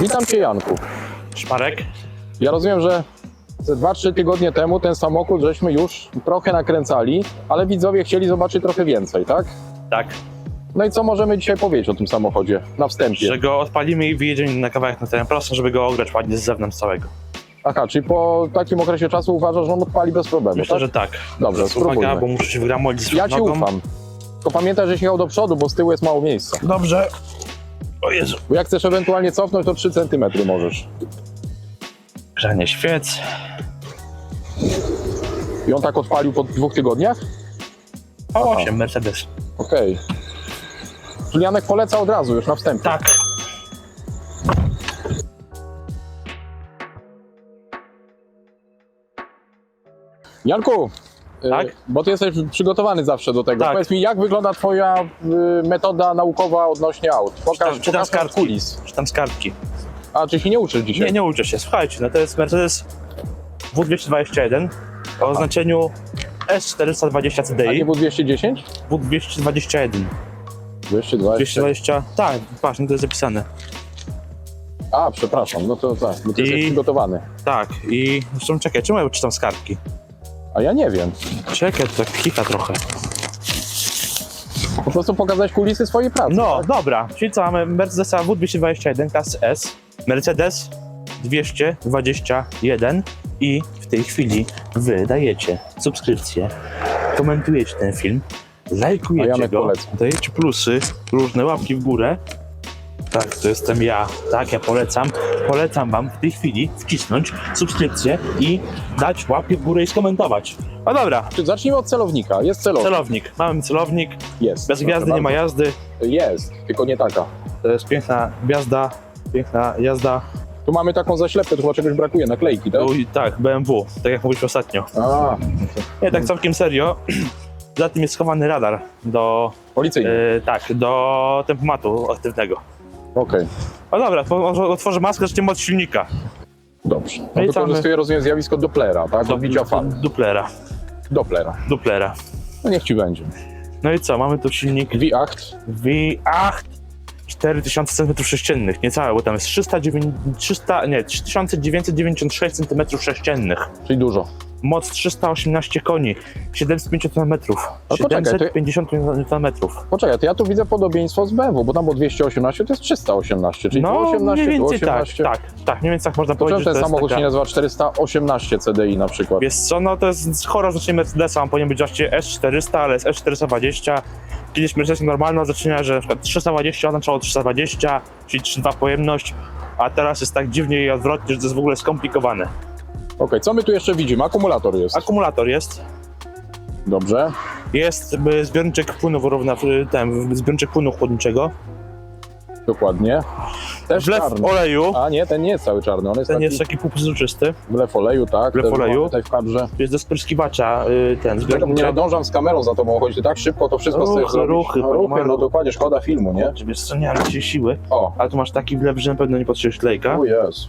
Witam Cię Janku. Szparek? Ja rozumiem, że ze 2-3 tygodnie temu ten samochód żeśmy już trochę nakręcali, ale widzowie chcieli zobaczyć trochę więcej, tak? Tak. No i co możemy dzisiaj powiedzieć o tym samochodzie na wstępie? Że go odpalimy i wyjedziemy na kawałek na teren prosty, żeby go ograć ładnie z zewnątrz całego. Aha, czyli po takim okresie czasu uważasz, że on odpali bez problemu, Myślę, tak? że tak. Dobrze, Uwaga, spróbujmy. bo muszę się wygramować z Ja Ci nogą. ufam. Tylko pamiętaj, że jechał do przodu, bo z tyłu jest mało miejsca. Dobrze. O Jezu. Bo jak chcesz ewentualnie cofnąć, to 3 cm możesz. Grzanie świec. I on tak odpalił po dwóch tygodniach? V8 Mercedes. Okej. Czyli Janek poleca od razu, już na wstępie. Tak. Janku, Tak? bo ty jesteś przygotowany zawsze do tego. Tak. Powiedz mi, jak wygląda twoja y, metoda naukowa odnośnie aut? Pokaż, Czytam- czytam pokaż z kartki. kulis. Czytam z kartki. A, czy się nie uczysz dzisiaj? Nie, nie uczę się. Słuchajcie, no to jest Mercedes W221 o oznaczeniu S420 A CDI. nie był 210? W221. 220. 220. Tak, patrz, no to jest zapisane. A, przepraszam, no to tak, bo ty I- jesteś przygotowany. Tak, i zresztą czekaj, czemu ja czytam z kartki? A ja nie wiem. Czekaj, to tak klika trochę. Po prostu pokazać kulisy swojej pracy. No, tak? dobra, czyli co, mamy Mercedesa W221 klasy S, Mercedes 221 i w tej chwili wy dajecie subskrypcję, komentujecie ten film, A lajkujecie Janek go, poleca. dajecie plusy, różne łapki w górę. Tak, to jestem ja. Tak, ja polecam. Polecam wam w tej chwili wcisnąć subskrypcję i dać łapkę w górę i skomentować. No dobra, zacznijmy od celownika. Jest celownik. celownik. Mamy celownik. Jest. Bez gwiazdy nie ma bardzo. jazdy. Jest, tylko nie taka. To jest piękna gwiazda, piękna jazda. Tu mamy taką zaślepkę, tu chyba czegoś brakuje, naklejki, tak? Tak, BMW, tak jak mówiliśmy ostatnio. A, Nie, tak całkiem serio. Za tym jest schowany radar do, policyjny. e, tak, do tempomatu aktywnego. Okej, No dobra, to może otworzę maskę, zaczniemy od silnika. dobrze. No No i wykorzystuje, rozumiem, zjawisko Dopplera, tak? Do bicia fal. Duplera, Dopplera. duplera. No niech ci będzie. No i co, mamy tu silnik V8, V8 4000 cm3, niecałe, bo tam jest 309, 300, nie, 3996 cm3. czyli dużo. Moc 318 koni, 750 Nm, No poczekaj, to- 750 Nm. Poczekaj, to ja tu widzę podobieństwo z BMW, bo tam było 218, to jest 318, czyli No, 18, mniej więcej tak, 18. tak, tak, mniej więcej tak można To powiedzieć, ten samochód jest się taka, nazywa 418 CDI na przykład? Wiesz co, no to jest chora znaczenie Mercedesa, on powinien być właśnie S400, ale jest S420. Kiedyś Mercedes normalno zaczyna, że na przykład 320 oznaczało 320, czyli 3.2 pojemność, a teraz jest tak dziwnie i odwrotnie, że to jest w ogóle skomplikowane. Okej, co my tu jeszcze widzimy? Akumulator jest. Akumulator jest, Dobrze. jest y, zbiorniczek płynu wyrówna, y, ten, zbiorniczek płynu chłodniczego, Dokładnie. Też wlew czarny. oleju, A nie, ten nie jest cały czarny, on jest ten taki jest taki półprzezroczysty, wlew oleju, tak. Wlew też oleju. mamy Tutaj w kadrze. jest do spryskiwacza y, ten Nie zbiorniczek. nadążam z kamerą za tobą chodzić, tak szybko to wszystko Ruchy, chcesz zrobić. ruchy, no, ruchy, panie no dokładnie, szkoda filmu, nie? Wiesz co, nie mam dzisiaj siły, O, ale tu masz taki wlew, że na pewno nie potrzebujesz klejka. o jest.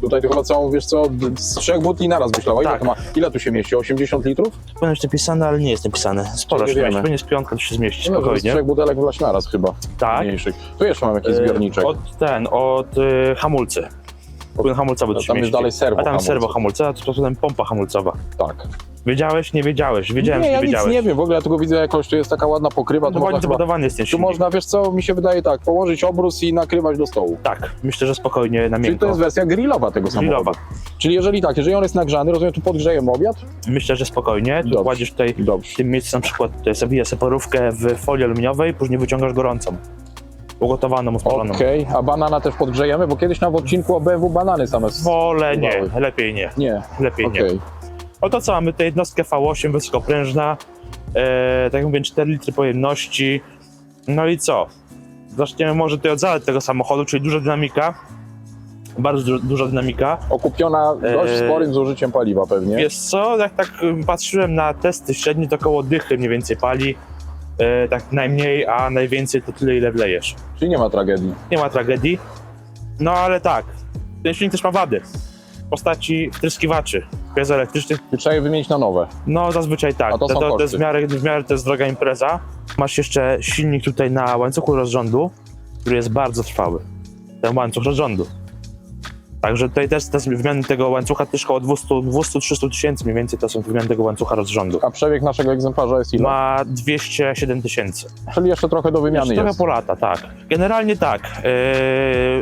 Tutaj to chyba całą, wiesz co, z trzech butli naraz myślała. Ile, Tak. to ma? Ile tu się mieści? 80 litrów? Powinno być napisane, ale nie jest napisane. Sporo Czyli się wiemy. pewnie z piątka to się zmieści No, to z spokojnie. trzech butelek wlać naraz chyba, Tak. mniejszych. Tu jeszcze mam jakiś zbiorniczek. E, Od ten, od y, hamulcy. Płyn hamulcowy tu To się tam jest mieści. dalej serwo A tam hamulce. serwo hamulca, a tu potem pompa hamulcowa. Tak. Wiedziałeś, nie wiedziałeś. Wiedziałem, nie, że ja nie nic wiedziałeś. nie wiem, w ogóle ja tylko widzę jakoś, tu jest taka ładna pokrywa, tu No można, ładnie chyba, zabudowany jest ten tu silnik. można, wiesz co, mi się wydaje tak, położyć obrus i nakrywać do stołu. Tak, myślę, że spokojnie na Czyli to miękko. jest wersja grillowa tego samochodu. Grillowa. Czyli jeżeli tak, jeżeli on jest nagrzany, rozumiem, tu podgrzejemy obiad? Myślę, że spokojnie. Tu Dobrze. kładziesz tutaj Dobrze. w tym miejscu na przykład tutaj sobie separówkę w folii aluminiowej, później wyciągasz gorącą. Ugotowaną, usmażoną. Okej, a banana też podgrzejemy, bo kiedyś na w odcinku o BMW banany same s- Wolę nie, lepiej nie. Nie, Lepiej nie. okej. Oto co, mamy tutaj jednostkę V8 wysokoprężna, e, tak jak mówię, 4 litry pojemności. No i co? Zaczniemy może tutaj od zalet tego samochodu, czyli duża dynamika. Bardzo du duża dynamika. Okupiona dość Eee, sporym zużyciem paliwa pewnie. Wiesz co, jak tak y, patrzyłem na testy średnie, to około dychy mniej więcej pali. E, tak najmniej, a najwięcej to tyle, ile wlejesz. Czyli nie ma tragedii. Nie ma tragedii. No ale tak, ten silnik też ma wady. W postaci wtryskiwaczy piezoelektrycznych Czy trzeba je wymienić na nowe? No zazwyczaj tak. A to są to, to, koszty. jest w miarę, w miarę to jest droga impreza. Masz jeszcze silnik tutaj na łańcuchu rozrządu, który jest bardzo trwały. Ten łańcuch rozrządu. Także tutaj też te wymiany tego łańcucha też około 200-300 tysięcy mniej więcej to są wymiany tego łańcucha rozrządu. A przebieg naszego egzemplarza jest ile? Ma 207 tysięcy. Czyli jeszcze trochę do wymiany Trochę jest. po lata, tak. Generalnie tak.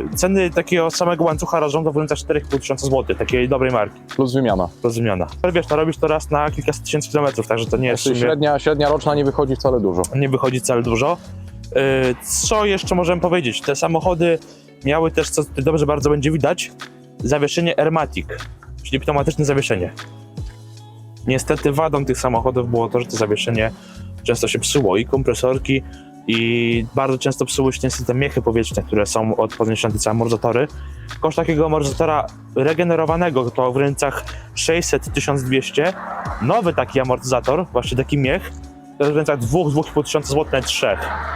Yy, ceny takiego samego łańcucha rozrządu w granicach 4,5 tysiąca złotych, takiej dobrej marki, Plus wymiana. rozumiana. Ale wiesz, to robisz to raz na kilkaset tysięcy kilometrów, także to nie jest Czyli sumie, średnia, średnia roczna nie wychodzi wcale dużo. nie wychodzi wcale dużo. Yy, co jeszcze możemy powiedzieć? Te samochody miały też, co tutaj dobrze bardzo będzie widać, zawieszenie Airmatic, czyli pneumatyczne zawieszenie. Niestety wadą tych samochodów było to, że to zawieszenie często się psuło i kompresorki i bardzo często psuły się niestety miechy powietrzne, które są odpowiednio te amortyzatory. Koszt takiego amortyzatora regenerowanego to w granicach 600-1200. Nowy taki amortyzator, właśnie taki miech, to jest w granicach 2-2,5 tysiąca złotych na 3.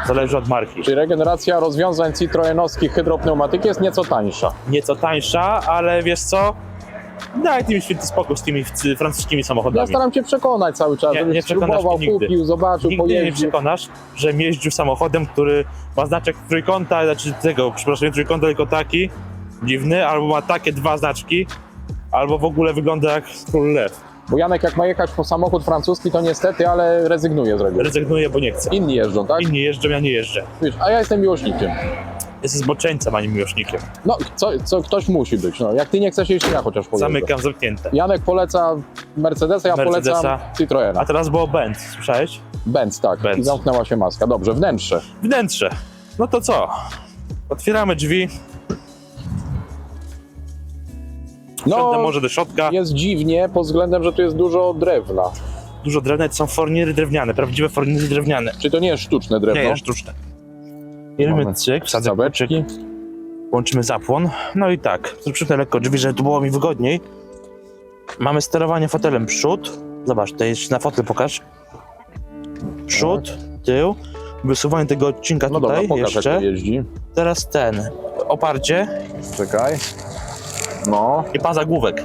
Zależy od marki. Czyli regeneracja rozwiązań citroenowskich hydropneumatyk jest nieco tańsza. Nieco tańsza, ale wiesz co? Daj mi święty spokój z tymi francuskimi Ja samochodami. staram cię przekonać cały czas, Nie, żebyś nie przekonasz spróbował, mnie nigdy. kupił, zobaczył, Nigdy nie pojeździł. przekonasz, że jeździł samochodem, który ma znaczek trójkąta, znaczy tego, przepraszam, nie trójkąta, tylko taki dziwny, albo ma takie dwa znaczki, albo w ogóle wygląda jak król lew. Bo Janek jak ma jechać po samochód francuski, to niestety, ale rezygnuje z reguły. Rezygnuję, bo nie chcę. Inni jeżdżą, tak? Inni jeżdżą, ja nie jeżdżę. Wiesz, a ja jestem miłośnikiem. Jestem zboczeńcem, a nie miłośnikiem. No, co, co ktoś musi być. No. Jak ty nie chcesz jeździć, ja chociaż pojeżdżę. Zamykam, zamknięte. Janek poleca Mercedesa, ja Mercedesa. polecam Citroena. A teraz było Benz, słyszałeś? Benz, tak. Benz. I zamknęła się maska. Dobrze, wnętrze. Wnętrze. No to co? Otwieramy drzwi, No, może do środka. jest dziwnie pod względem, że tu jest dużo drewna. Dużo drewna, to są forniry drewniane, prawdziwe forniry drewniane. Czy to nie jest sztuczne drewno? Nie jest sztuczne. Mamy cyk, wsadzę włączymy zapłon. No i tak, przypnę lekko drzwi, żeby tu było mi wygodniej. Mamy sterowanie fotelem przód. Zobacz, tutaj jest na fotel pokaż. Przód, tył. Wysuwanie tego odcinka No dobra, tutaj pokaż jak jeszcze. to. Teraz ten, oparcie Czekaj. No, i pan zagłówek.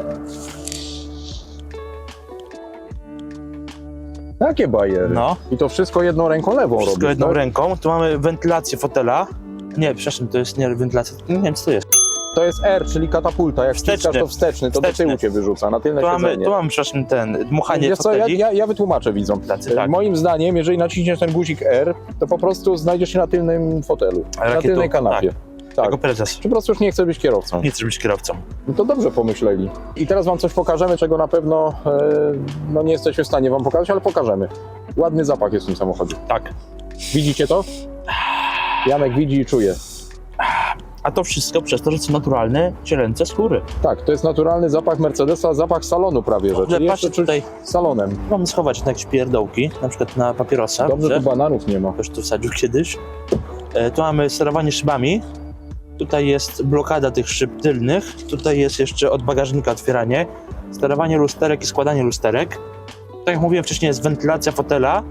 takie bajery. No, I to wszystko jedną ręką lewą wszystko robisz, jedną tak? ręką. Tu mamy wentylację fotela. Nie, przepraszam, to jest nie wentylacja. Nie wiem, co to jest. To jest R, czyli katapulta. Jak Wsteczny. wciskasz to wsteczny, to Wsteczny. do tyłu cię wyrzuca, na tylne Tu mamy, siedzenie. tu mamy, przepraszam, ten, dmuchanie Wiesz co, ja, foteli. ja, ja wytłumaczę widzom. Tacy, tak. Moim zdaniem, jeżeli naciśniesz ten guzik R, to po prostu znajdziesz się na tylnym fotelu, na tylnej kanapie. Tak. Jako prezes. Czy po prostu już nie chcę być kierowcą. Nie chcę być kierowcą. No to dobrze pomyśleli. I teraz wam coś pokażemy, czego na pewno e, no nie jesteśmy w stanie wam pokazać, ale pokażemy. Ładny zapach jest w tym samochodzie. Tak. Widzicie to? Janek widzi i czuje. A to wszystko przez to, że są naturalne, cielęce skóry. Tak, to jest naturalny zapach Mercedesa, zapach salonu prawie, że. Czyli patrzcie jeszcze tutaj, salonem. mamy schować na jakieś pierdołki, na przykład na papierosa. Dobrze, tu bananów nie ma. Ktoś tu wsadził kiedyś. E, tu mamy sterowanie szybami. Tutaj jest blokada tych szyb tylnych. Tutaj jest jeszcze od bagażnika otwieranie. Sterowanie lusterek i składanie lusterek. Tak jak mówiłem wcześniej, jest wentylacja fotela.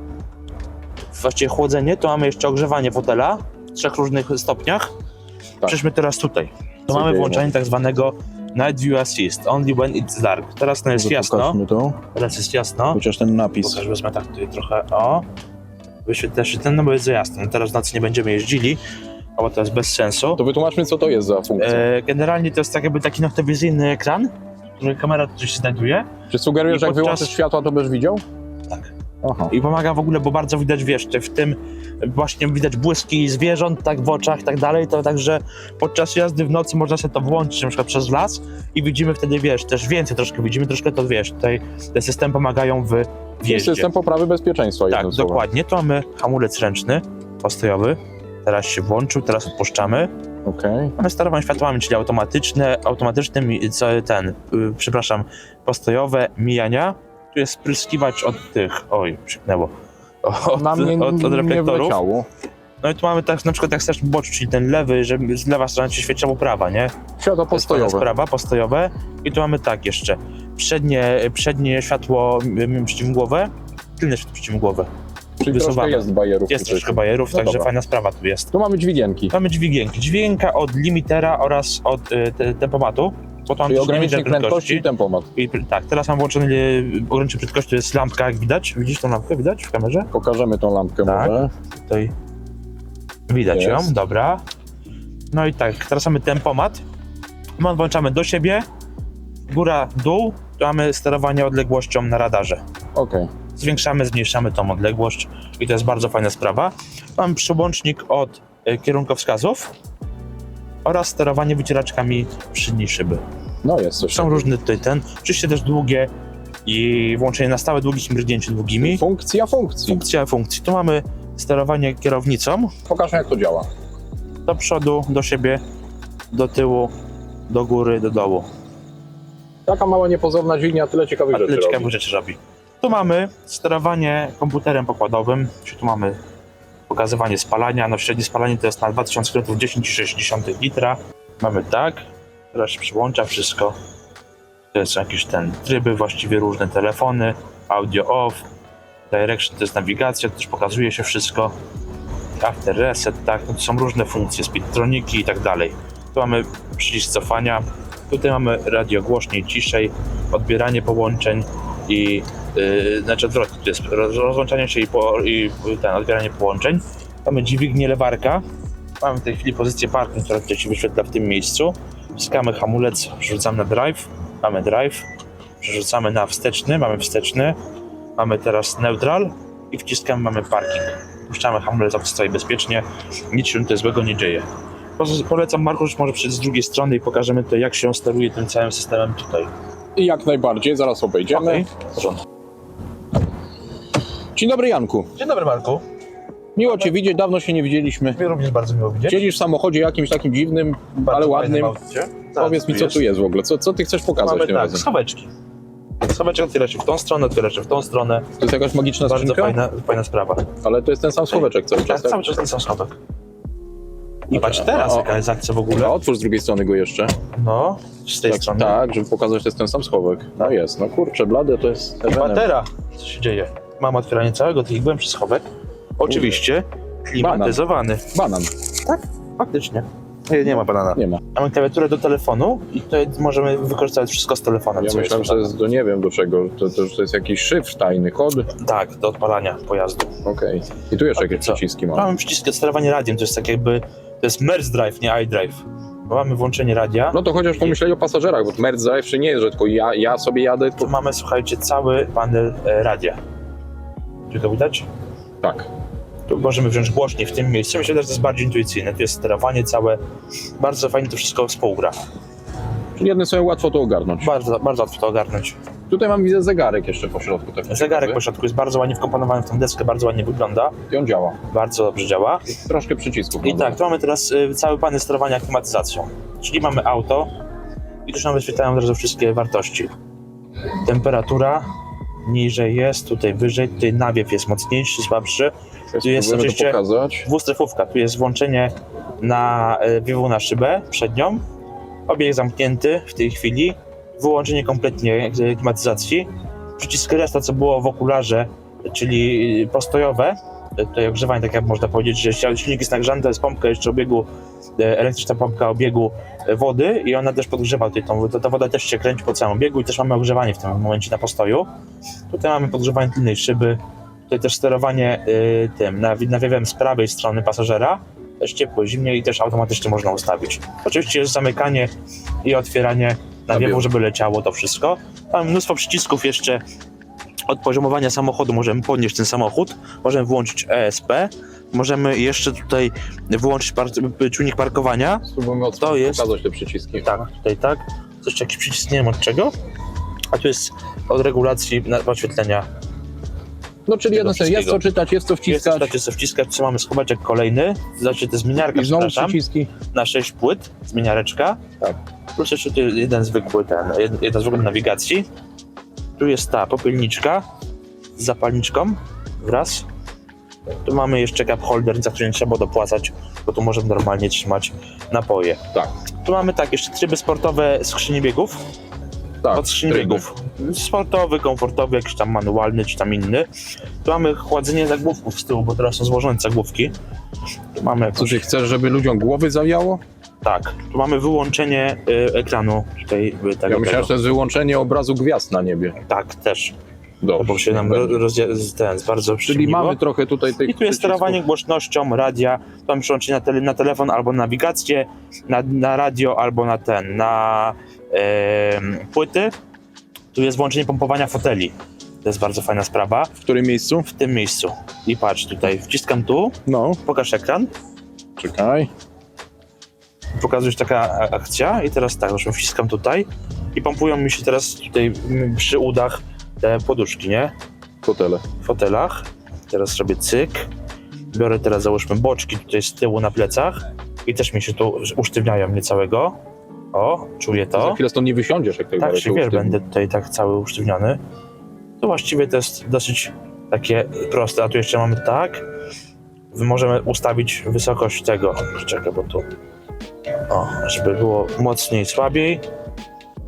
Właściwie chłodzenie. Tu mamy jeszcze ogrzewanie fotela w trzech różnych stopniach. Tak. Przejdźmy teraz tutaj. Tu Co mamy włączanie tak zwanego Night View Assist, only when it's dark. Teraz no jest Może jasno, to. teraz jest jasno. Chociaż ten napis. Pokaż, wezmę tak tutaj trochę, o. Wyświetlę się ten, no bo jest za jasno. No Teraz w nocy nie będziemy jeździli, bo to jest bez sensu. To wytłumaczmy, co to jest za funkcja. E, generalnie to jest tak jakby taki noktowizyjny ekran, w którym kamera tutaj się znajduje Czy sugerujesz, że jak podczas- wyłączysz światła, to będziesz widział? Tak. Aha. i pomaga w ogóle, bo bardzo widać, wiesz, w tym właśnie widać błyski zwierząt, tak w oczach i tak dalej, to także podczas jazdy w nocy można sobie to włączyć na przykład przez las i widzimy wtedy, wiesz, też więcej troszkę widzimy, troszkę to, wiesz, tutaj te systemy pomagają w Czyli wjeździe. system poprawy bezpieczeństwa, Tak, jednym słowem. dokładnie. Tu mamy hamulec ręczny, postojowy. Teraz się włączył, teraz odpuszczamy. Okej. Mamy sterowanie światłami, czyli automatyczne, automatyczne, ten, y, przepraszam, postojowe mijania. Tu jest spryskiwacz od tych, oj, przyknęło, od, Na mnie od, od reflektorów. No i tu mamy tak, na przykład jak chcesz boczy, czyli ten lewy, żeby z lewa strona się świeciła prawa, nie? Światła To jest fajna postojowe. postojowe. I tu mamy tak jeszcze, przednie, przednie światło przeciwmgłowe, tylne światło przeciwmgłowe. Czyli troszkę jest bajerów. Jest troszkę bajerów, No także dobra. fajna sprawa tu jest. Tu mamy dźwigienki. Mamy dźwigienki. Dźwigienka od limitera oraz od y, te, tempomatu. Bo to mam Czyli też ogranicznik limiter prędkości i tempomat. I, tak, teraz mam włączony e, ogranicznik prędkości, to jest lampka, jak widać. Widzisz tą lampkę, widać w kamerze? Pokażemy tą lampkę Tak. może. Tutaj widać ją, Jest. dobra. No i tak, teraz mamy tempomat. My włączamy do siebie, góra, dół, tu mamy sterowanie odległością na radarze. Okej. Zwiększamy, zmniejszamy tą odległość i to jest bardzo fajna sprawa. Mamy przełącznik od e, kierunkowskazów oraz sterowanie wycieraczkami przedniej szyby. No jest coś. Są różne tutaj ten, oczywiście też długie i włączenie na stałe długich i mrygnięcie długimi. Funkcja funkcji. Funkcja funkcji. Tu mamy sterowanie kierownicą, Pokażmy jak to działa. do przodu, do siebie, do tyłu, do góry, do dołu. Taka mała niepozorna dźwignia tyle ciekawych A tyle ciekawych robi. rzeczy robi. Tu mamy sterowanie komputerem pokładowym, czyli tu mamy pokazywanie spalania. No średnie spalanie to jest na 2000 km 10,6 litra. Mamy tak, teraz się przyłącza wszystko. To jest jakieś ten tryby, właściwie różne telefony, audio off, direction to jest nawigacja, też pokazuje się wszystko. After reset, tak, no to są różne funkcje, speedtroniki i tak dalej. Tu mamy przycisk cofania, tutaj mamy radio głośniej, ciszej, odbieranie połączeń i yy, znaczy odwrotnie, to jest roz- rozłączanie się i, po, i ten, odbieranie połączeń. Mamy dźwignię lewarka, mamy w tej chwili pozycję parking, która tutaj się wyświetla w tym miejscu. Wciskamy hamulec, przerzucamy na drive, mamy drive, przerzucamy na wsteczny, mamy wsteczny, mamy teraz neutral i wciskamy, mamy parking. Puszczamy hamulec, auto stoi bezpiecznie, nic się tutaj złego nie dzieje. Po- Polecam Markusz może przyjść z drugiej strony i pokażemy tutaj jak się steruje tym całym systemem tutaj. I jak najbardziej, zaraz obejdziemy. Porządku. Dzień dobry Janku. Dzień dobry Marku. Miło Cię widzieć, dawno się nie widzieliśmy. Mnie również bardzo miło widzieć. Siedzisz w samochodzie jakimś takim dziwnym, ale ładnym. Powiedz mi co tu jest w ogóle, co, co Ty chcesz pokazać Mamy tym tak, razem? schoweczki. Schoweczek otwiera się w tą stronę, otwiera się w tą stronę. To jest jakaś magiczna Bardzo skrzynka? fajna, fajna sprawa. Ale to jest ten sam schoweczek cały Tak, czas, tak? cały czas ten sam schowek. I patrz teraz a- jaka jest akcja w A ogóle. otwórz z drugiej strony go jeszcze. No, z tej Tak, strony. tak, żeby pokazać, że to jest ten sam schowek. No jest, no kurczę, blade to jest... I patera. Co się dzieje? Mamy otwieranie całego tych głębszy schowek. Oczywiście klimatyzowany. Banan, Faktycznie. Nie, nie ma banana. nie ma. Mamy klawiaturę do telefonu i tutaj możemy wykorzystać wszystko z telefonem. Ja co myślałem, że to jest do nie wiem do czego, to, to, to jest jakiś szyfr tajny, kod. Tak, do odpalania pojazdu. Okej. I tu jeszcze Okej, jakieś co? przyciski mam. Mamy przycisk do sterowania radiem, to jest tak jakby, to jest Merz Drive, nie iDrive. Bo mamy włączenie radia, No to chociaż pomyśleli o pasażerach, bo Merc zawsze nie jest, że tylko ja, ja sobie jadę, tu tylko... mamy, słuchajcie, cały panel e, radia. Czy to widać? Tak. Tu możemy wziąć głośniej w tym miejscu. Myślę, że to jest bardziej intuicyjne. Tu jest sterowanie całe. Bardzo fajnie to wszystko współgra. Czyli jednym sobie łatwo to ogarnąć. Bardzo, bardzo łatwo to ogarnąć. Tutaj mam widzę zegarek jeszcze po środku. Taki Zegarek po środku jest bardzo ładnie wkomponowany w tą deskę, bardzo ładnie wygląda. I on działa. Bardzo dobrze działa. Troszkę przycisków. I tak, tu mamy teraz y, cały panel sterowania klimatyzacją. Czyli mamy auto i tu się nam wyświetlają od razu wszystkie wartości. Temperatura niżej jest, tutaj wyżej, tutaj nawiew jest mocniejszy, słabszy. tu jest Spróbujemy oczywiście- pokazać. Dwustrefówka, tu jest włączenie na y, wiewu na szybę przednią, obieg zamknięty w tej chwili, wyłączenie kompletnie y, klimatyzacji, przycisk resta, co było w okularze, czyli postojowe, tutaj ogrzewanie, tak jak można powiedzieć, że silnik jest nagrzany, to jest pompka jeszcze obiegu, y, elektryczna pompka obiegu y, wody i ona też podgrzewa tutaj tą, to ta woda też się kręci po całym biegu i też mamy ogrzewanie w tym momencie na postoju. Tutaj mamy podgrzewanie tylnej szyby, tutaj też sterowanie y, tym nawi- nawiewem z prawej strony pasażera, też ciepło, zimnie i też automatycznie można ustawić. Oczywiście jest zamykanie i otwieranie Nawiewu. żeby leciało to wszystko. Mamy mnóstwo przycisków jeszcze od poziomowania samochodu możemy podnieść ten samochód, możemy włączyć ESP, możemy jeszcze tutaj wyłączyć par czujnik parkowania. Spróbujmy To jest- pokazać te przyciski. Tak, tutaj tak. Coś jakiś przycisk, nie wiem od czego. A tu jest od regulacji oświetlenia. No czyli jedno sens, jest co czytać, jest co Jest wciskać. tutaj co wciskać, co mamy schoweczek kolejny. Znaczy to jest zmieniarka, I znowu przyciski. na 6 płyt, zmieniareczka. Tak. Plus jeszcze jeden zwykły ten, jed- jedna zwykła nawigacji. Tu jest ta popielniczka z zapalniczką wraz. Tu mamy jeszcze cup holder, za który nie trzeba dopłacać, bo tu możemy normalnie trzymać napoje. Tak. Tu mamy tak, jeszcze tryby sportowe skrzyni biegów. Tak, od skrzyni tryby. biegów. Sportowy, komfortowy, jakiś tam manualny, czy tam inny. Tu mamy chładzenie zagłówków z tyłu, bo teraz są złożone zagłówki. Tu mamy Co jakąś... ty chcesz, żeby ludziom głowy zawiało? Tak, tu mamy wyłączenie y, ekranu tutaj y, tego, Ja myślałem, że tego. to jest wyłączenie obrazu gwiazd na niebie. Tak, też. Dobrze. Bo się nam ro- z- ten, bardzo Czyli mamy trochę tutaj tych I tu jest sterowanie głośnością radia, tam przyłączenie na, tele, na telefon albo nawigację, na, na radio albo na ten, na em, płyty. Tu jest włączenie pompowania foteli. To jest bardzo fajna sprawa. W którym miejscu? W tym miejscu. I patrz tutaj, wciskam tu, No, pokaż ekran, czekaj. Pokazuje się taka akcja i teraz tak, już wciskam tutaj i pompują mi się teraz tutaj przy udach te poduszki, nie? Fotele. w fotelach. Teraz robię cyk. Biorę teraz załóżmy boczki tutaj z tyłu na plecach i też mi się tu usztywniają mnie całego. O, czuję Za to. chwilę stąd nie wysiądziesz, jak tak Tak się wiesz, będę tutaj tak cały usztywniony. To właściwie to jest dosyć takie proste. A tu jeszcze mamy tak. Możemy ustawić wysokość tego. Czekaj, bo tu. O, żeby było mocniej, słabiej.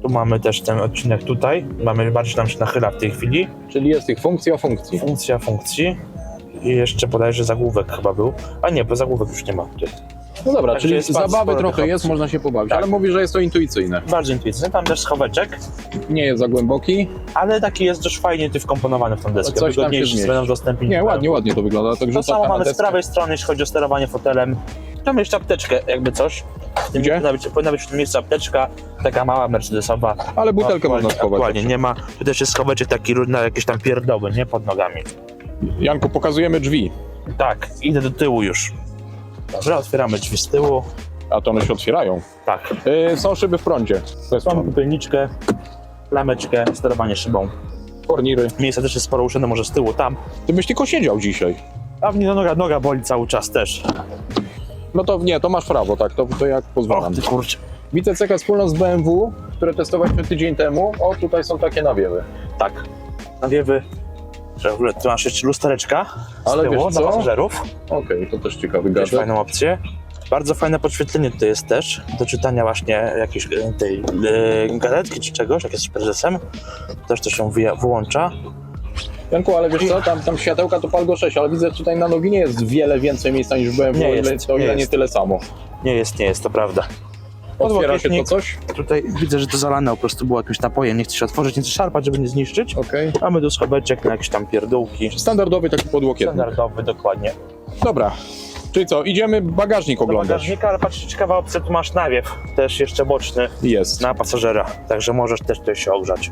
Tu mamy też ten odcinek tutaj. Mamy bardziej nam się nachyla w tej chwili. Czyli jest tych funkcji o funkcji. Funkcja funkcji. I jeszcze bodajże zagłówek chyba był. A nie, bo zagłówek już nie ma tutaj. No dobra, Także czyli jest bardzo zabawy sporo trochę tych jest, opcji. można się pobawić, Tak. ale mówi, że jest to intuicyjne. Bardzo intuicyjny. Tam też schoweczek, Nie jest za głęboki. ale taki jest dość fajnie ty wkomponowany w tą deskę. Coś tam się Wygodniejszy zmieści. względem. Nie, ładnie, ładnie to wygląda. Tak To samo mamy z deskę. prawej strony, jeśli chodzi o sterowanie fotelem. Tam jeszcze apteczkę, jakby coś. W tym Gdzie? Powinna być, powinna być w tym miejscu apteczka, taka mała mercedesowa. Ale butelkę Aktualnie- można schować. Aktualnie nie ma. Tu też jest schoweczek taki na jakieś tam pierdoły, nie? Pod nogami. Janku, pokazujemy drzwi. Tak, idę do tyłu już. Dobra, otwieramy drzwi z tyłu. A to one się otwierają. Tak, Yy, są szyby w prądzie. To jest Mamy lameczkę, sterowanie szybą. korniry. Miejsce też jest sporo uszczędne, może z tyłu tam. Ty byś tylko siedział dzisiaj. A mnie noga, noga boli cały czas też. No to nie, to masz prawo, tak, to, to jak pozwalam. ty kurczę. Widzę cechę wspólną z BMW, które testowaliśmy tydzień temu. O, tutaj są takie nawiewy. Tak, nawiewy. że w ogóle Tu masz jeszcze lustereczka z Ale tyłu wiesz dla co? pasażerów. Okej, to też ciekawy Też gadżet. fajną opcję. Bardzo fajne podświetlenie tutaj jest też, do czytania właśnie jakiejś e, tej e, gazetki czy czegoś, jak jesteś prezesem. Też to się wyja- wyłącza. Janku, ale wiesz co, tam, tam światełka to Palgo 6, ale widzę, że tutaj na nogi nie jest wiele więcej miejsca niż w BMW, Nie jest, o nie ile nie tyle samo. Nie jest, nie jest, to prawda. Otwiera się to coś? Tutaj widzę, że to zalane po prostu było jakimś napojem, nie chce się otworzyć, nie chce szarpać, żeby nie zniszczyć. Okej. Mamy tu schoweczek na jakieś tam pierdółki. Standardowy taki podłokietnik. Standardowy, dokładnie. Dobra, czyli co, idziemy bagażnik Do oglądać. bagażnika, ale patrz, ciekawa opcja, tu masz nawiew, też jeszcze boczny Jest. na pasażera, także możesz też tutaj się ogrzać.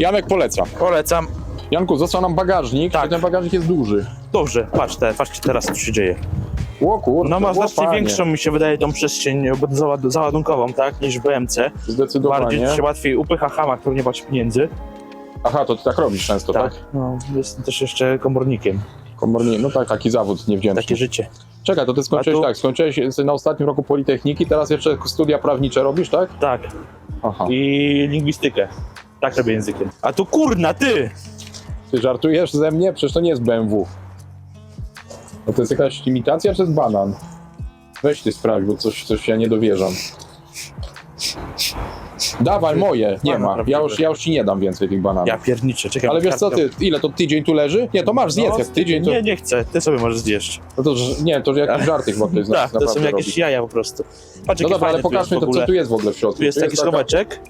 Janek poleca. Polecam. Janku, został nam bagażnik, Tak. ten bagażnik jest duży. Dobrze, patrz te, patrzcie teraz, co się dzieje. O kurde, No ma znacznie panie. większą, mi się wydaje, tą przestrzeń załad- załadunkową, tak, niż w BMC. Bardziej Zdecydowanie. się łatwiej upycha hama, który nie ma pieniędzy. Aha, to ty tak robisz często, tak? No, jest też jeszcze komornikiem. Komornie, no tak, taki zawód niewdzięczny. Takie życie. Czekaj, to ty skończyłeś tu- tak, skończyłeś na ostatnim roku Politechniki, teraz jeszcze studia prawnicze robisz, tak? Tak. Aha. I lingwistykę. Tak robię językiem. A tu kurna, ty! Ty żartujesz ze mnie? Przecież to nie jest BMW. No to jest jakaś imitacja czy jest banan? Weź ty sprawdź, bo coś, coś ja nie dowierzam. Dawaj moje, nie ma. Ja już, ja już ci nie dam więcej tych bananów. Ja pierniczę, czekaj. Ale wiesz co ty, ile to tydzień tu leży? Nie, to masz zjedz, No, jak tydzień to... Nie, nie chcę, ty sobie możesz zjeść. No to ż- nie, to jakiś żart chyba ktoś z nas Tak, to są jakieś robi. jaja po prostu. Patrz, No jakie dobra, ale fajne tu jest pokażmy w to, ogóle. co tu jest w ogóle w środku. Tu jest taki taka- schoweczek.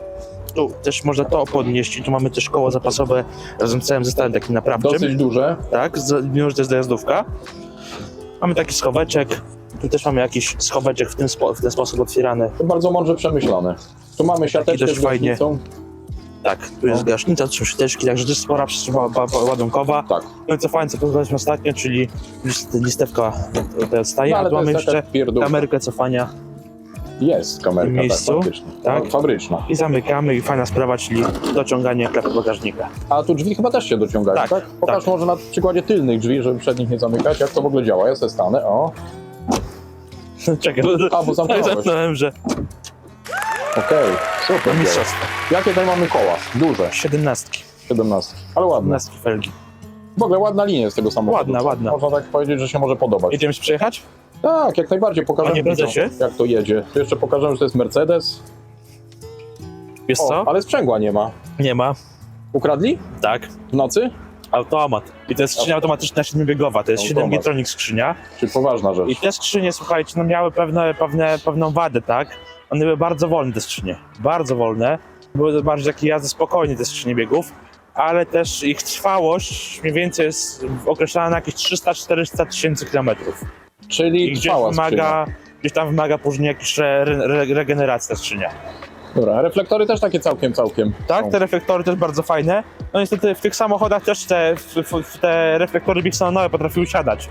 Tu też można to podnieść i tu mamy też koło zapasowe razem z całym zestawem takim naprawczym. Dosyć duże. Tak, z- mimo że to jest dojazdówka. Mamy taki schoweczek. Tu też mamy jakiś schoweczek w, tym spo, w ten sposób otwierany. To bardzo mądrze przemyślane. Tu mamy siateczkę z fajnie. Tak, tu jest No. gaśnica, tu są szteczki, także to jest spora przestrzeń ładunkowa. Tak. No i co fajnie, co powiedzieliśmy ostatnio, czyli list, listewka odstaje, No, a ale tu to mamy jeszcze kamerkę cofania Jest kamerka, tym miejscu, tak, fabryczna. tak? No, fabryczna. i zamykamy i fajna sprawa, czyli dociąganie klapy bagażnika. A tu drzwi chyba też się dociągają, tak? Tak, Pokaż tak. może na przykładzie tylnych drzwi, żeby przednich nie zamykać, jak to w ogóle działa. Ja se stanę, o. Czekaj, A, bo zamknąłeś. zamknąłem, że Okej, super. działa. mistrzostwo. Jakie tutaj mamy koła? Duże, 17. 17. Ale ładne. 17 felgi. W ogóle ładna linia z tego samochodu. Ładna, ładna. Można tak powiedzieć, że się może podobać. Jedziemy się przejechać? Tak, jak najbardziej. Pokażemy Panie prezesie? jak to jedzie. Tu Jeszcze pokażemy, że to jest Mercedes. Wiesz O, co? ale sprzęgła nie ma. Nie ma. Ukradli? Tak. W nocy? Automat. I to jest skrzynia automatyczna siedmiobiegowa, to jest Automat. 7 Gitronic skrzynia. Czyli poważna rzecz. I te skrzynie, słuchajcie, no miały pewne, pewne, pewną wadę, tak? One były bardzo wolne, te skrzynie. Bardzo wolne. Były bardziej takie jazdy spokojnie, te skrzynie biegów. Ale też ich trwałość mniej więcej jest określana na jakieś 300-400 tysięcy kilometrów. I Czyli gdzieś trwała wymaga, gdzieś tam wymaga później jakiejś re, re, regeneracji ta skrzynia. skrzynia. Dobra, a reflektory też takie całkiem, całkiem. Tak, są. te reflektory też bardzo fajne. No niestety w tych samochodach też te, w, w, te reflektory bixonowe potrafiły siadać.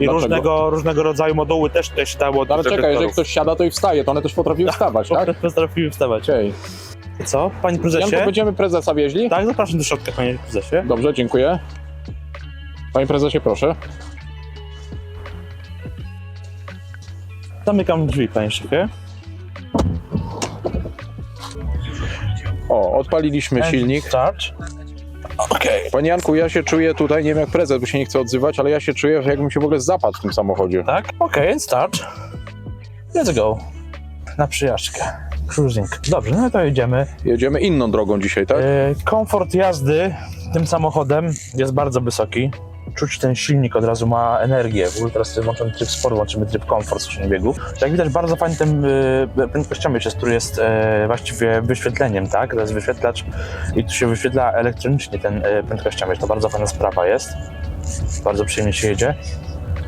I Dlaczego? różnego, różnego rodzaju moduły też tutaj się dało No, ale czekaj, jeżeli ktoś siada, to i wstaje, to one też potrafiły wstawać, tak? Potrafiły wstawać. Okej. Co? Panie prezesie? Janku, będziemy prezesa wieźli? Tak, zapraszam do środka, panie prezesie. Dobrze, dziękuję. Panie prezesie, proszę. Zamykam drzwi, panie szefie. O, odpaliliśmy silnik. Start. Okej. Panie Janku, ja się czuję tutaj, nie wiem jak prezes, bo się nie chce odzywać, ale ja się czuję, jakbym się w ogóle zapadł w tym samochodzie. Tak? Okej, start. Let's go. Na przyjażdżkę. Cruising. Dobrze, no to jedziemy. Jedziemy inną drogą dzisiaj, tak? E, Komfort jazdy tym samochodem jest bardzo wysoki. Czuć ten silnik od razu ma energię. W ogóle teraz włączamy tryb sport, włączymy tryb komfort skrzyni biegów. Jak widać bardzo fajny ten e, prędkościomierz jest, który jest e, właściwie wyświetleniem, tak? To jest wyświetlacz i tu się wyświetla elektronicznie ten e, prędkościomierz. To bardzo fajna sprawa jest. Bardzo przyjemnie się jedzie.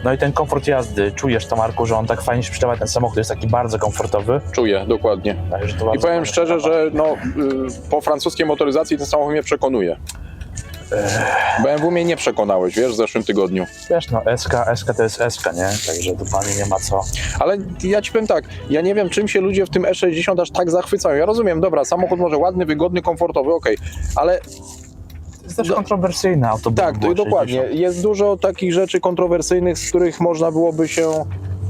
No i ten komfort jazdy, czujesz to Marku, że on tak fajnie się przydała ten samochód, jest taki bardzo komfortowy. Czuję, dokładnie. To I powiem szczerze, że no, y, po francuskiej motoryzacji ten samochód mnie przekonuje. BMW mnie nie przekonałeś, wiesz, w zeszłym tygodniu. Wiesz, no SK, SK to jest SK, nie? Także tu pani nie ma co. Ale ja ci powiem tak, ja nie wiem czym się ludzie w tym E60 aż tak zachwycają. Ja rozumiem, dobra, samochód może ładny, wygodny, komfortowy, okej, ale To jest też Do- kontrowersyjne auto. tak, dokładnie. Jest dużo takich rzeczy kontrowersyjnych, z których można byłoby się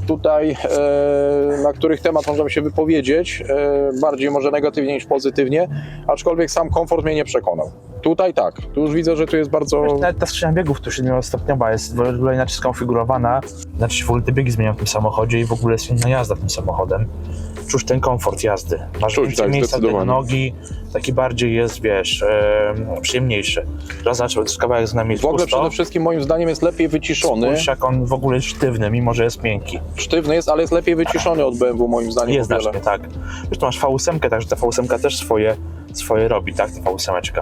tutaj, e, na których temat można by się wypowiedzieć, e, bardziej może negatywnie niż pozytywnie, aczkolwiek sam komfort mnie nie przekonał. Tutaj tak, tu już widzę, że tu jest bardzo... Wiesz, Nawet ta skrzynia biegów tu 7-stopniowa jest w ogóle inaczej skonfigurowana. Znaczy się w ogóle te biegi zmieniają w tym samochodzie i w ogóle jest inna jazda tym samochodem. Czuć ten komfort jazdy. Masz Czuć, więcej tak, miejsca do zdecydowanie. nogi, taki bardziej jest, wiesz, e, przyjemniejszy. To jest kawałek z nami W ogóle przede wszystkim moim zdaniem jest lepiej wyciszony. Spójrz jak on w ogóle jest sztywny, mimo że jest miękki. Sztywny jest, ale jest lepiej wyciszony od BMW moim zdaniem. Jest znacznie, tak. Wiesz, tu masz V8, także ta V8 też swoje, swoje robi, tak, ta V8.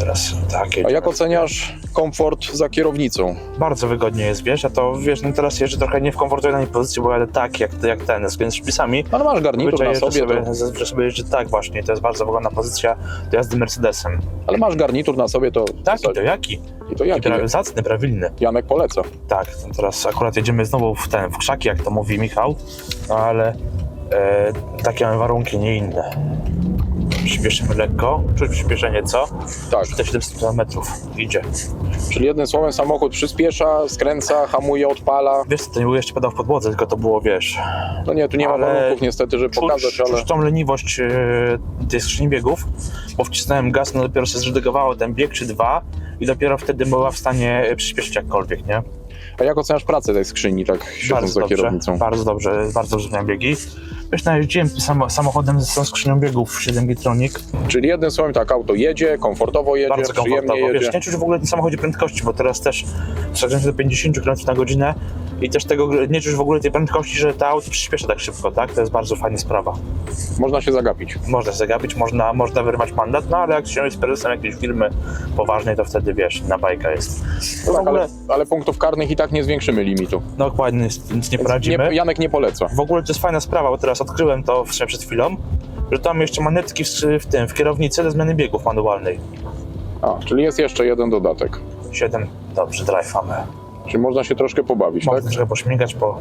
Teraz tak, A jak oceniasz komfort za kierownicą? Bardzo wygodnie jest, wiesz, a to wiesz, no teraz jeżdżę trochę nie w komfortowej pozycji, bo jadę tak, jak, jak ten, zgodnie z przepisami. Ale masz garnitur na sobie, sobie, to, zazwyczaj sobie jeżdżę tak właśnie, to jest bardzo wygodna pozycja do jazdy Mercedesem. ale masz garnitur na sobie, to Taki to, to jaki? i to I jaki? pra, zacny, prawilny. Janek poleca. Tak, teraz akurat jedziemy znowu w ten, w krzaki, jak to mówi Michał, no ale e, takie mamy warunki, nie inne. Przyspieszymy lekko, czuć przyspieszenie, co? Tak, Te 700 km idzie. czyli jednym słowem samochód przyspiesza, skręca, hamuje, odpala. Wiesz, co, to nie było jeszcze pedał w podłodze, tylko to było, wiesz, No nie, tu nie ma Ale warunków niestety, żeby pokazać, czuć, ale czuć tą leniwość e, tej skrzyni biegów, bo wcisnąłem gaz, no dopiero się zredygowało ten bieg czy dwa i dopiero wtedy była w stanie e, przyspieszyć jakkolwiek, nie? a jak oceniasz pracę tej skrzyni, tak siedząc Bardzo za dobrze, kierownicą? bardzo dobrze, bardzo dobrze miałem biegi. Wiesz, najeździłem samo, samochodem z tą skrzynią biegów 7 Gitronic, Czyli jednym słowem tak, auto jedzie, komfortowo jedzie, bardzo komfortowo. jedzie. Wiesz, nie czuć w ogóle tym samochodzie prędkości, bo teraz też strzelają do 50 km na godzinę i też tego nie czuć w ogóle tej prędkości, że to auto przyspiesza tak szybko, tak? To jest bardzo fajna sprawa. Można się zagapić. Można się zagapić, można, można wyrwać mandat, no ale jak się jest prezesem jakiejś firmy poważnej, to wtedy wiesz, na bajka jest. No w tak, ogóle, ale, ale punktów karnych i tak nie zwiększymy limitu. no dokładnie, nic, nie poradzimy. Nie, Janek nie poleca. W ogóle to jest fajna sprawa, bo teraz odkryłem to w sumie przed chwilą, że tam jeszcze manetki w, w tym, w kierownicy do zmiany biegów manualnej. A, czyli jest jeszcze jeden dodatek. 7, dobrze, drive mamy. Czyli można się troszkę pobawić, Można tak? trochę pośmigać, po...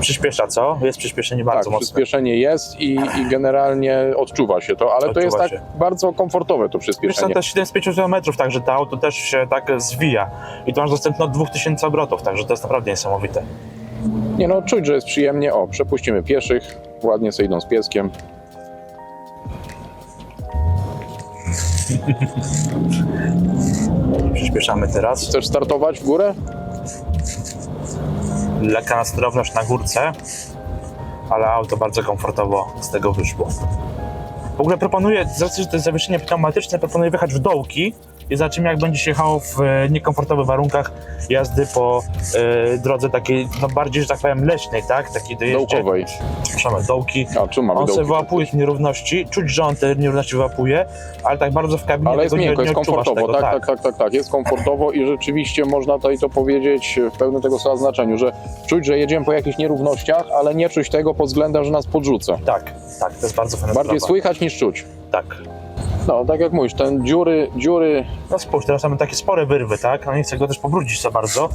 Przyspiesza, co? Jest przyspieszenie bardzo tak, mocne. przyspieszenie jest i, i generalnie odczuwa się to, ale to Odczuwa jest tak się. bardzo komfortowe to Wiesz co, przyspieszenie. to jest 7 z 5 km, także to auto też się tak zwija. I to masz dostępne od 2000 obrotów, także to jest naprawdę niesamowite. Nie no, czuć, że jest przyjemnie. O, przepuścimy pieszych, ładnie sobie idą z pieskiem. Przyspieszamy teraz. Chcesz startować w górę? Lekka nasterowność na górce, ale auto bardzo komfortowo z tego wyszło. W ogóle proponuję, z racji, że to jest zawieszenie pneumatyczne, proponuję wjechać w dołki i zobaczymy, jak będzie się jechało w e, niekomfortowych warunkach jazdy po e, drodze takiej, no bardziej, że tak powiem, leśnej, tak? Takiej dojeździe. Dołkowej. Przepraszam, dołki. A czym mamy On sobie dołki? wyłapuje te nierówności, czuć, że on te nierówności wyłapuje, ale tak bardzo w kabinie Ale jest tego nie, miękko, nie jest odczuwasz komfortowo, tego, tak, tak, tak, tak, tak, jest komfortowo i rzeczywiście można tutaj to powiedzieć w pełnym tego słowa znaczeniu, że czuć, że jedziemy po jakichś nierównościach, ale nie czuć tego pod względem, że nas podrzuca. tak, tak, to jest bardzo fajna Bardziej sprawa. słychać niż czuć. Tak. No, tak jak mówisz, ten dziury, dziury, No spójrz, teraz mamy takie spore wyrwy, tak? No nie chcę go też pobrudzić za bardzo,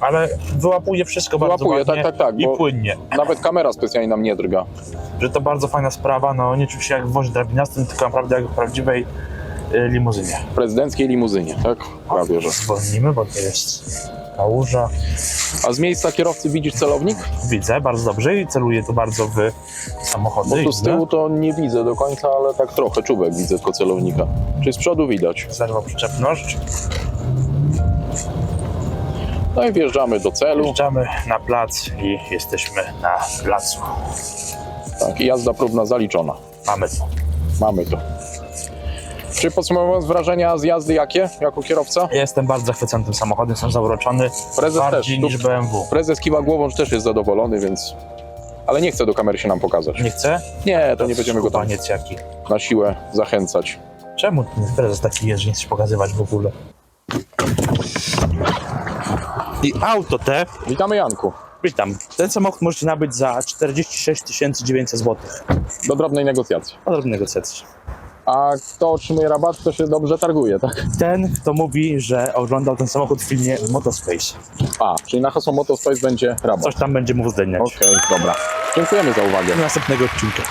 ale wyłapuje wszystko Wyłapuje, bardzo ładnie tak, tak, tak, i bo- płynnie. nawet kamera specjalnie nam nie drga. Że to bardzo fajna sprawa, no nie czuć się jak w wozie drabiniastym, tylko naprawdę jak w prawdziwej y, limuzynie. Prezydenckiej limuzynie, tak? Prawie, że. Zwolnimy, bo to jest kałuża. A z miejsca kierowcy widzisz celownik? Widzę bardzo dobrze i celuję tu bardzo w samochody. Bo tu z tyłu to nie widzę do końca, ale tak trochę czubek widzę tylko celownika. Czyli z przodu widać. Zerwał przyczepność. No i wjeżdżamy do celu. Wjeżdżamy na plac i jesteśmy na placu. Tak, i jazda próbna zaliczona. Mamy to. Mamy to. Czy podsumowując wrażenia z jazdy jakie jako kierowca? Ja jestem bardzo zachwycony tym samochodem, jestem zauroczony Prezes bardziej też. niż BMW. prezes kiwa głową, że też jest zadowolony, więc... Ale nie chce do kamery się nam pokazać. Nie chcę? Nie, to nie będziemy go tam Skubaniec jaki. na siłę zachęcać. Czemu ten prezes taki jest, że nie chcesz pokazywać w ogóle? I auto te, Witamy Janku. witam, ten samochód możecie nabyć za 46 900 zł. Do drobnej negocjacji. Odrobny negocjacji. A kto otrzymuje rabat, to się dobrze targuje, tak? Ten, kto mówi, że oglądał ten samochód w filmie Motospace. A, czyli na hasło Motospace będzie rabat. Coś tam będzie mógł zdeniać. Okej, dobra. Dziękujemy za uwagę. Do następnego odcinka.